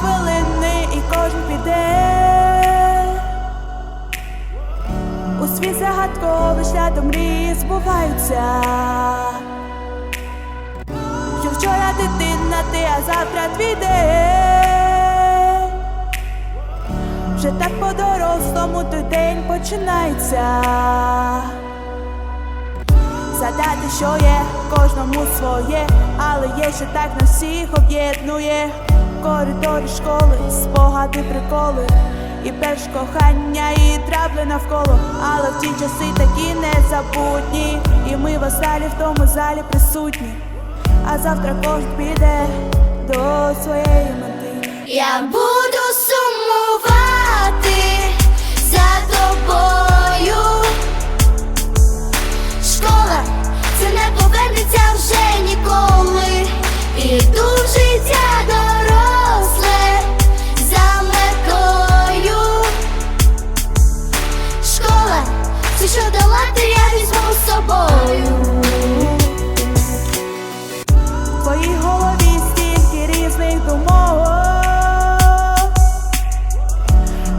хвилини, і кожен піде у світ загадковий шлях до мрії. Що вчора дитина, ти, а завтра твій день Вже так по дорослому той день починається. Задати, що є, кожному своє, але є, що так нас всіх об'єднує. Коридори школи, спогади, приколи, і перш кохання, і трабли навколо. Але в ті часи такі незабутні. І ми в залі в тому залі присутні. А завтра кожен піде до своєї мети. Я буду сумувати за тобою. Школа це не повернеться вже ніколи. Іду це що дала ти, я візьму з собою. В твоїй голові стільки різних думок,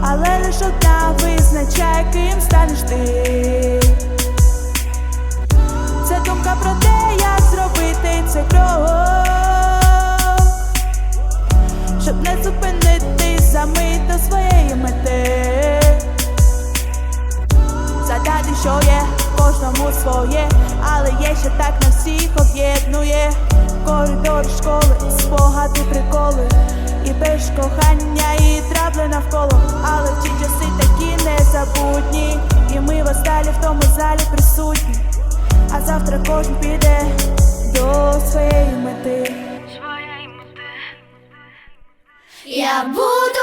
але лиш одна визначає, ким станеш ти. Своє, але є, що так на всіх об'єднує. Коридори школи, спогади, приколи, і без кохання, і трабли навколо. Але ті часи такі незабутні. І ми в осталі в тому залі присутні. А завтра кожен піде до своєї мети. Я буду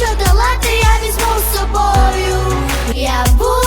що дала ти, я візьму з собою. Я буду